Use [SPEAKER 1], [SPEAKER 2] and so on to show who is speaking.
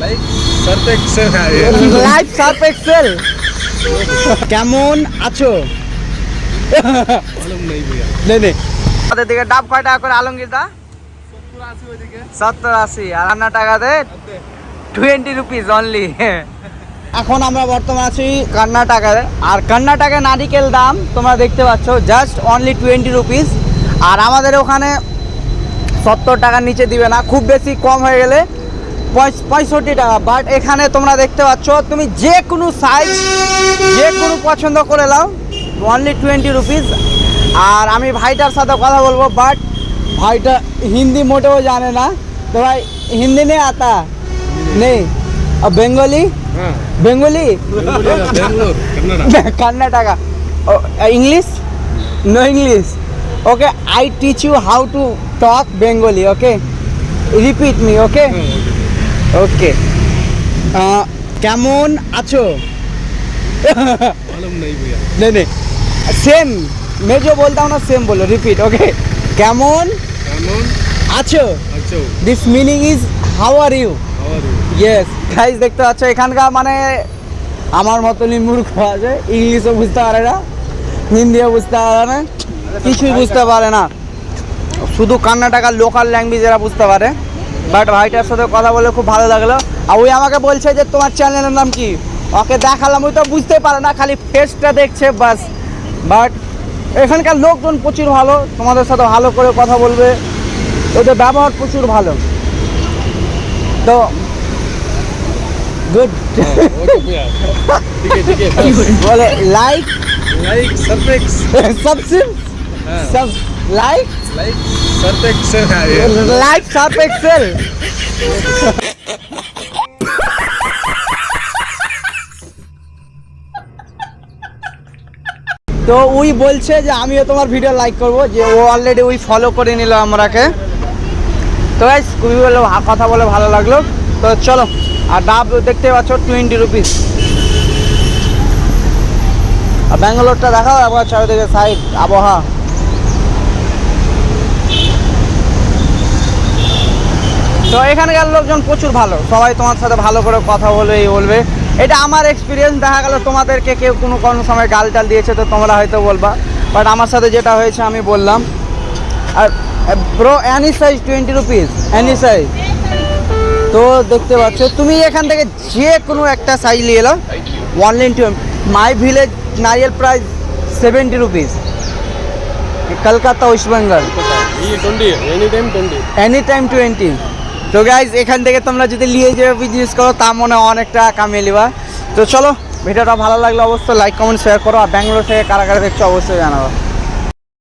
[SPEAKER 1] Life surf Excel কেমন আছো? আমাদের দিকে ডাব কয় টাকা করে
[SPEAKER 2] আলমগীরদা?
[SPEAKER 1] সত্তর আশি আর আন্না টাকাতে টোয়েন্টি রুপিস অনলি এখন আমরা বর্তমান আছি কর্ণাটকায় আর কর্ণাটকের নারিকেল দাম তোমরা দেখতে পাচ্ছ জাস্ট অনলি টোয়েন্টি রুপিস আর আমাদের ওখানে সত্তর টাকার নিচে দিবে না। খুব বেশি কম হয়ে গেলে পঁয়ষট্টি টাকা বাট এখানে তোমরা দেখতে পাচ্ছ তুমি যে কোনো সাইজ যে কোনো পছন্দ করে নাও অনলি টোয়েন্টি রুপিস আর আমি ভাইটার সাথে কথা বলব বাট ভাইটা হিন্দি মোটেও জানে না। তো ভাই হিন্দি নেই আতা নেই। হ্যাঁ। Bengali? Bengali? Karnataka English no English okay I teach you how to talk Bengali okay repeat me okay okay কেমন আছো? নেই নেই সেম মেজো বলতাম না সেম বলো রিপিট ওকে কেমন?
[SPEAKER 2] কেমন?
[SPEAKER 1] আছো? This meaning is how are you yes guys দেখতে পাচ্ছ এখানকার মানে আমার মতনই মূর্খ আছে। ইংলিশও বুঝতে পারে না হিন্দিও বুঝতে পারে না কিছুই বুঝতে পারে না। শুধু কর্ণাটকার লোকাল ল্যাঙ্গুয়েজ এরা বুঝতে পারে। বাট ভাইটার সাথে কথা বলে খুব ভালো লাগল। আর ওই আমাকে বলছে যে তোমার চ্যানেলের নাম কি? ওকে দেখালাম ওই তো বুঝতে পারে না খালি ফেসটা দেখছে বাস। বাট এখানকার লোকজন প্রচুর ভালো তোমাদের সাথে ভালো করে কথা বলবে। ওদের ব্যবহার প্রচুর ভালো। তো গুড বলে like like
[SPEAKER 2] subscribe subscribe like life surf
[SPEAKER 1] excel life excel তো উই বলছে যে আমিও তোমার ভিডিও লাইক করব, যে ও অলরেডি উই ফলো করে নিল আমরাকে। তো গাইস খুবই বলে কথা বলে ভালো লাগল। তো চলো, আর ডাব দেখতে পাচ্ছ টোয়েন্টি রুপিস আর ব্যাঙ্গালোরটা দেখাও আবহাওয়া চারিদিকে সাইড আবহাওয়া। তো এখানকার লোকজন প্রচুর ভালো। সবাই তোমার সাথে ভালো করে কথা বলে এই বলবে। এটা আমার এক্সপিরিয়েন্স দেখা গেল তোমাদেরকে কেউ কোনো কোনো সময় গাল টাল দিয়েছে তো তোমরা হয়তো বলবা। বাট আমার সাথে যেটা হয়েছে আমি বললাম। আর bro any size twenty rupees any size তো দেখতে পাচ্ছ তুমি এখান থেকে যে কোনো একটা সাইজ নিয়ে এলো online my village Nariyal price seventy rupees Kolkata West Bengal any time twenty তো গাইজ এখান থেকে তোমরা যদি নিয়ে যেয়ে বিজনেস করো, তা মনে অনেকটা কামিয়ে নিবা। তো চলো, ভিডিওটা ভালো লাগলে অবশ্যই লাইক কমেন্ট শেয়ার করো, আর ব্যাঙ্গালোর থেকে কারা কারা দেখছ অবশ্যই জানাব।